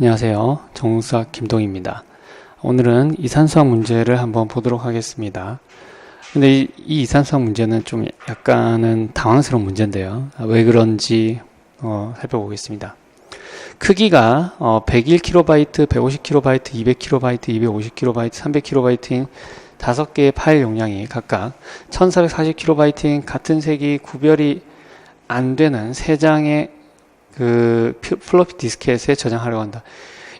안녕하세요. 정수학 김동입니다. 오늘은 이산수학 문제를 한번 보도록 하겠습니다. 근데 이, 이 이산수학 문제는 좀 약간은 당황스러운 문제인데요. 아, 왜 그런지 어, 살펴보겠습니다. 크기가 어, 101KB, 150KB, 200KB, 250KB, 300KB인 다섯 개의 파일 용량이 각각 1440KB인 같은 색이 구별이 안 되는 세 장의 그 피- 플로피 디스켓에 저장하려고 한다.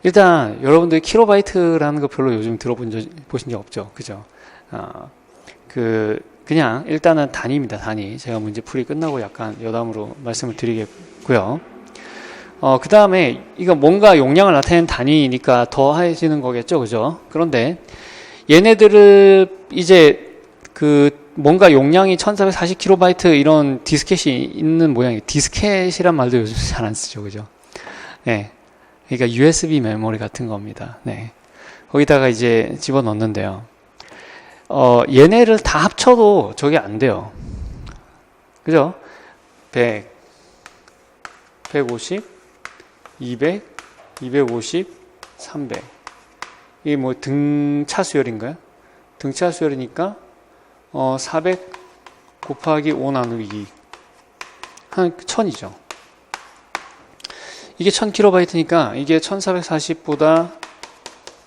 일단 여러분들이 킬로바이트라는 거 별로 요즘 들어본 적 보신 적 없죠, 그죠? 어, 그 그냥 일단은 단위입니다, 단위. 제가 문제 풀이 끝나고 약간 여담으로 말씀을 드리겠고요. 어, 그 다음에 이거 뭔가 용량을 나타내는 단위니까 더 해지는 거겠죠, 그죠? 그런데 얘네들을 이제 그 뭔가 용량이 1440KB 이런 디스켓이 있는 모양이에요. 디스켓이란 말도 요즘 잘 안 쓰죠, 그죠? 네. 그러니까 USB 메모리 같은 겁니다. 네. 거기다가 이제 집어 넣는데요. 어, 얘네를 다 합쳐도 저게 안 돼요. 그죠? 100, 150, 200, 250, 300. 이게 뭐 등차 수열인가요? 등차 수열이니까 어, 400 곱하기 5 나누기 2. 한 1000이죠. 이게 1000kb니까 이게 1440보다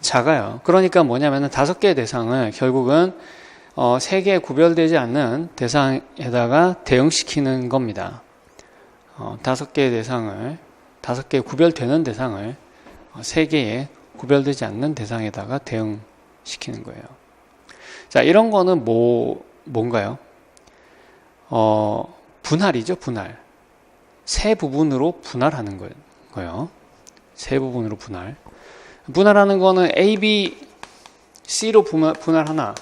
작아요. 그러니까 뭐냐면은 다섯 개의 대상을 결국은 어, 세 개에 구별되지 않는 대상에다가 대응시키는 겁니다. 어, 다섯 개의 대상을 다섯 개의 구별되는 대상을 어, 세 개의 구별되지 않는 대상에다가 대응시키는 거예요. 자, 이런 거는 뭐, 뭔가요? 어, 분할이죠, 분할. 세 부분으로 분할하는 거- 거예요. 세 부분으로 분할. 분할하는 거는 A, B, C로 분할, 분할 하나,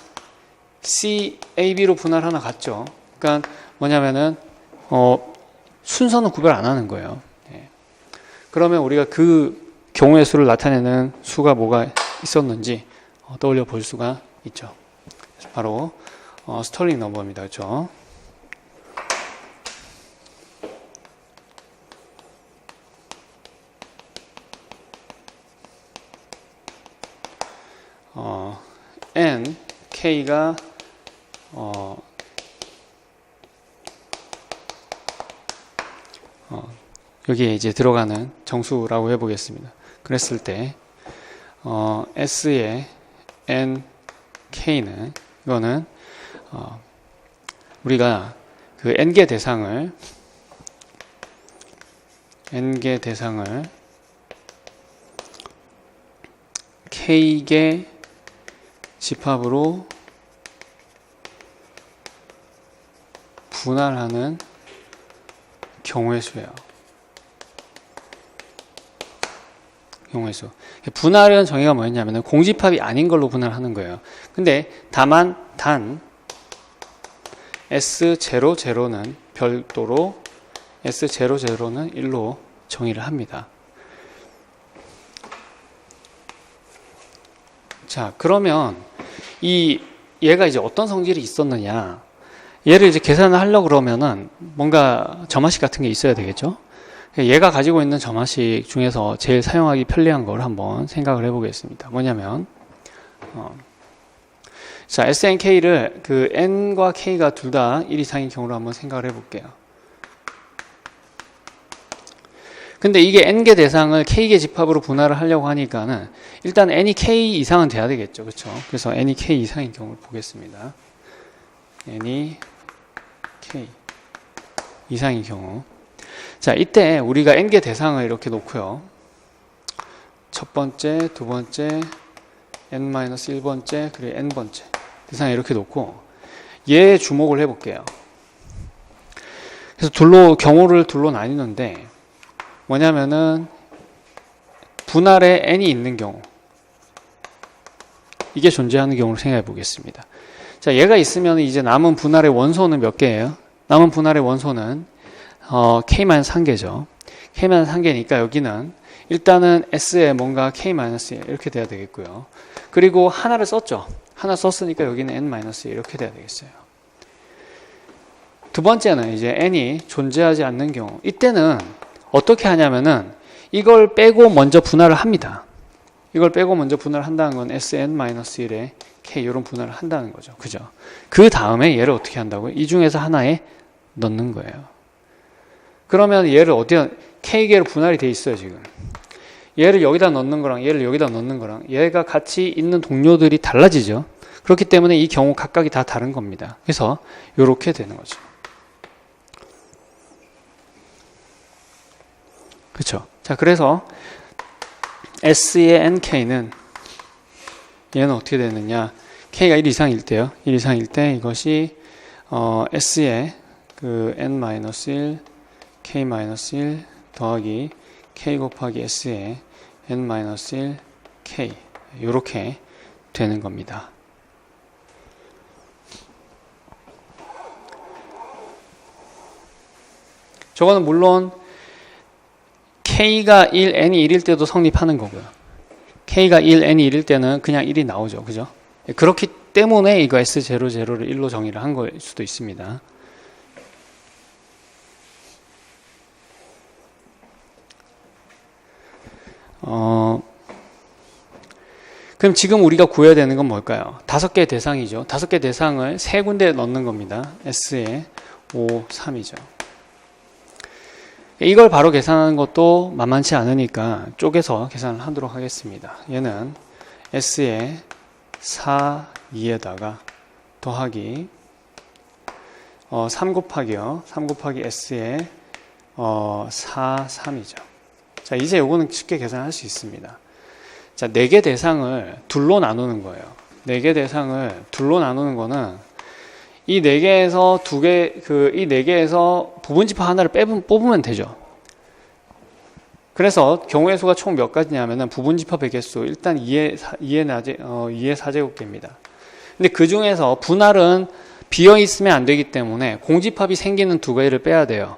C, A, B로 분할 하나 같죠. 그러니까 뭐냐면은, 어, 순서는 구별 안 하는 거예요. 예. 그러면 우리가 그 경우의 수를 나타내는 수가 뭐가 있었는지 어, 떠올려 볼 수가 있죠. 바로 어, 스털링 넘버입니다. 그렇죠? 어, n k가 어, 어, 여기에 이제 들어가는 정수라고 해보겠습니다. 그랬을 때 어, s의 n k는 이거는 어, 우리가 그 n개 대상을 n개 대상을 k개 집합으로 분할하는 경우의 수예요. 수. 분할은 정의가 뭐였냐면 공집합이 아닌 걸로 분할하는 거예요. 근데 다만 단 S00는 별도로 S00는 1로 정의를 합니다. 자, 그러면 이 얘가 이제 어떤 성질이 있었느냐? 얘를 이제 계산을 하려고 그러면은 뭔가 점화식 같은 게 있어야 되겠죠? 얘가 가지고 있는 점화식 중에서 제일 사용하기 편리한 걸 한번 생각을 해보겠습니다. 뭐냐면, 어, 자, SNK를 그 N과 K가 둘 다 1 이상인 경우로 한번 생각을 해볼게요. 근데 이게 N개 대상을 K개 집합으로 분할을 하려고 하니까는 일단 N이 K 이상은 돼야 되겠죠. 그렇죠? 그래서 N이 K 이상인 경우를 보겠습니다. N이 K 이상인 경우. 자, 이때 우리가 N개 대상을 이렇게 놓고요. 첫 번째, 두 번째, N-1번째, 그리고 N번째. 대상 이렇게 놓고 얘 주목을 해볼게요. 그래서 둘로, 경우를 둘로 나뉘는데 뭐냐면은 분할에 n이 있는 경우 이게 존재하는 경우를 생각해 보겠습니다. 자, 얘가 있으면 이제 남은 분할의 원소는 몇 개예요? 남은 분할의 원소는 어, k-1개죠. k-1개니까 여기는 일단은 s에 뭔가 k-1 이렇게 돼야 되겠고요. 그리고 하나를 썼죠. 하나 썼으니까 여기는 n-1 이렇게 돼야 되겠어요. 두 번째는 이제 n이 존재하지 않는 경우. 이때는 어떻게 하냐면은 이걸 빼고 먼저 분할을 합니다. 이걸 빼고 먼저 분할을 한다는 건 Sn-1에 K 이런 분할을 한다는 거죠. 그죠? 그 다음에 얘를 어떻게 한다고요? 이 중에서 하나에 넣는 거예요. 그러면 얘를 어디다 K개로 분할이 돼 있어요, 지금. 얘를 여기다 넣는 거랑 얘를 여기다 넣는 거랑 얘가 같이 있는 동료들이 달라지죠. 그렇기 때문에 이 경우 각각이 다 다른 겁니다. 그래서 이렇게 되는 거죠. 그렇죠. 자, 그래서 S의 NK는 얘는 어떻게 되느냐? K가 1 이상일 때요. 1 이상일 때 이것이 어, S의 그 N-1, K-1 더하기 K 곱하기 S의 N-1, K 이렇게 되는 겁니다. 저거는 물론 K가 1, N이 1일 때도 성립하는 거고요. K가 1, N이 1일 때는 그냥 1이 나오죠. 그죠? 그렇기 때문에 이거 S00를 1로 정의를 한 걸 수도 있습니다. 어, 그럼 지금 우리가 구해야 되는 건 뭘까요? 다섯 개의 대상이죠. 다섯 개 대상을 세 군데 넣는 겁니다. S에 5, 3이죠. 이걸 바로 계산하는 것도 만만치 않으니까 쪼개서 계산을 하도록 하겠습니다. 얘는 S에 4, 2에다가 더하기 어, 3 곱하기요. 3 곱하기 S에 어, 4, 3이죠. 자, 이제 요거는 쉽게 계산할 수 있습니다. 자, 4개 대상을 둘로 나누는 거예요. 4개 대상을 둘로 나누는 거는 이 네 개에서 두 개, 그, 이 네 개에서 부분집합 하나를 빼면, 뽑으면 되죠. 그래서 경우의 수가 총 몇 가지냐면은 부분집합의 개수, 일단 2의, 2의, 나제, 어, 2의 4제곱개입니다. 근데 그 중에서 분할은 비어 있으면 안 되기 때문에 공집합이 생기는 두 개를 빼야 돼요.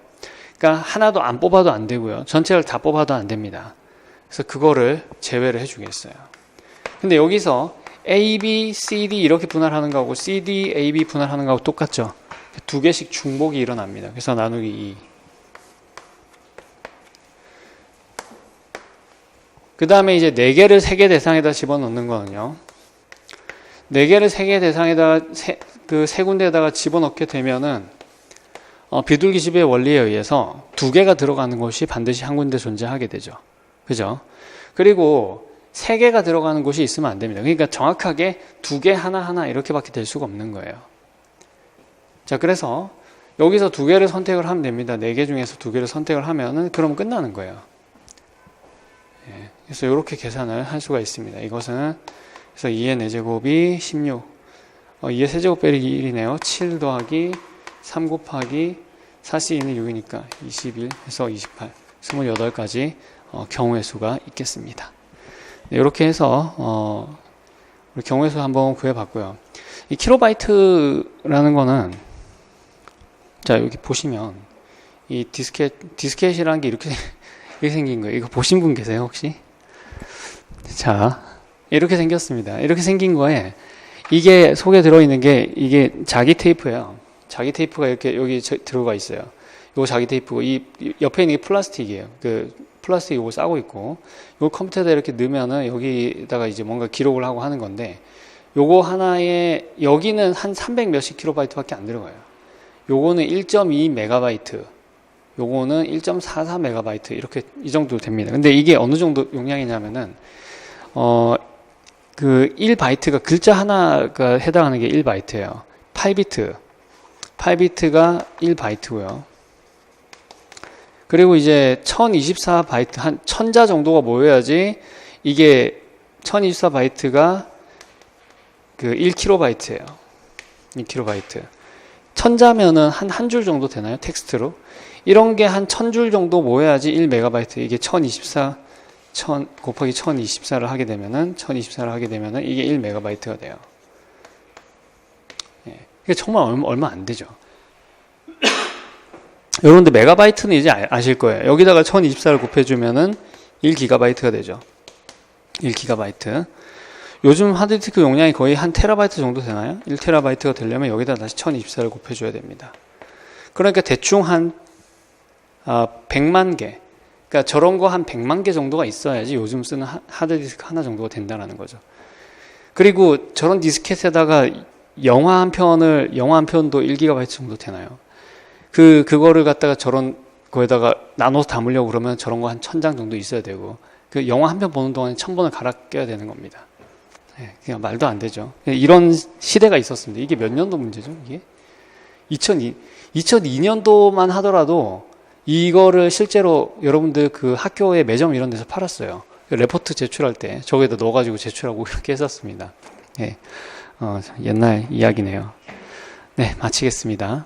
그러니까 하나도 안 뽑아도 안 되고요. 전체를 다 뽑아도 안 됩니다. 그래서 그거를 제외를 해주겠어요. 근데 여기서 A, B, C, D 이렇게 분할하는 거하고 C, D, A, B 분할하는 거하고 똑같죠. 두 개씩 중복이 일어납니다. 그래서 나누기 2. 그 다음에 이제 네 개를 세개 대상에다 집어넣는 거는요. 네 개를 세개 대상에다가 그세 군데에다가 집어넣게 되면은 어, 비둘기 집의 원리에 의해서 두 개가 들어가는 곳이 반드시 한 군데 존재하게 되죠. 그죠? 그리고 세 개가 들어가는 곳이 있으면 안 됩니다. 그러니까 정확하게 두 개 하나하나 이렇게밖에 될 수가 없는 거예요. 자, 그래서 여기서 두 개를 선택을 하면 됩니다. 네 개 중에서 두 개를 선택을 하면은 그럼 끝나는 거예요. 예, 그래서 이렇게 계산을 할 수가 있습니다. 이것은 그래서 2의 4제곱이 16, 어, 2의 세제곱 빼기 1이네요. 7 더하기 3 곱하기 4C는 6이니까 21 해서 28, 28가지 어, 경우의 수가 있겠습니다. 네, 이렇게 해서 어, 우리 경우의 수 한번 구해봤고요. 이 킬로바이트라는 거는 자 여기 보시면 이 디스켓 디스켓이라는 게 이렇게 이렇게 생긴 거예요. 이거 보신 분 계세요 혹시? 자 이렇게 생겼습니다. 이렇게 생긴 거에 이게 속에 들어있는 게 이게 자기 테이프예요. 자기 테이프가 이렇게 여기 들어가 있어요. 이거 자기 테이프고 이 옆에 있는 게 플라스틱이에요. 그 플라스틱 이거 싸고 있고 이거 컴퓨터에다 이렇게 넣으면은 여기다가 이제 뭔가 기록을 하고 하는 건데 요거 하나에 여기는 한 300 몇십 킬로바이트밖에 안 들어가요. 요거는 1.2 메가바이트. 요거는 1.44 메가바이트 이렇게 이 정도 됩니다. 근데 이게 어느 정도 용량이냐면은 어 그 1바이트가 글자 하나가 해당하는 게 1바이트예요. 8비트. 8비트가 1바이트고요. 그리고 이제 1024바이트 한 천자 정도가 모여야지 이게 1024바이트가 그 1kb예요. 1kb. 천자면은 한 한 줄 정도 되나요? 텍스트로. 이런 게 한 천 줄 정도 모여야지 1메가바이트. 이게 1024 1000 곱하기 1024를 하게 되면은 1024를 하게 되면은 이게 1메가바이트가 돼요. 예. 이게 정말 얼마, 안 되죠. 여러분들 메가바이트는 이제 아실 거예요. 여기다가 1024를 곱해주면은 1기가바이트가 되죠. 1기가바이트. 요즘 하드디스크 용량이 거의 한 테라바이트 정도 되나요? 1테라바이트가 되려면 여기다 다시 1024를 곱해줘야 됩니다. 그러니까 대충 한 아, 100만 개. 그러니까 저런 거 한 100만 개 정도가 있어야지 요즘 쓰는 하- 하드디스크 하나 정도가 된다라는 거죠. 그리고 저런 디스켓에다가 영화 한 편을 영화 한 편도 1GB 정도 되나요? 그 그거를 갖다가 저런 거에다가 나눠서 담으려고 그러면 저런 거 한 천 장 정도 있어야 되고 그 영화 한 편 보는 동안에 천 번을 갈아 껴야 되는 겁니다. 예, 그냥 말도 안 되죠. 이런 시대가 있었습니다. 이게 몇 년도 문제죠? 이게 2002 2002년도만 하더라도 이거를 실제로 여러분들 그 학교의 매점 이런 데서 팔았어요. 레포트 제출할 때 저기에다 넣어가지고 제출하고 이렇게 했었습니다. 예, 어, 옛날 이야기네요. 네, 마치겠습니다.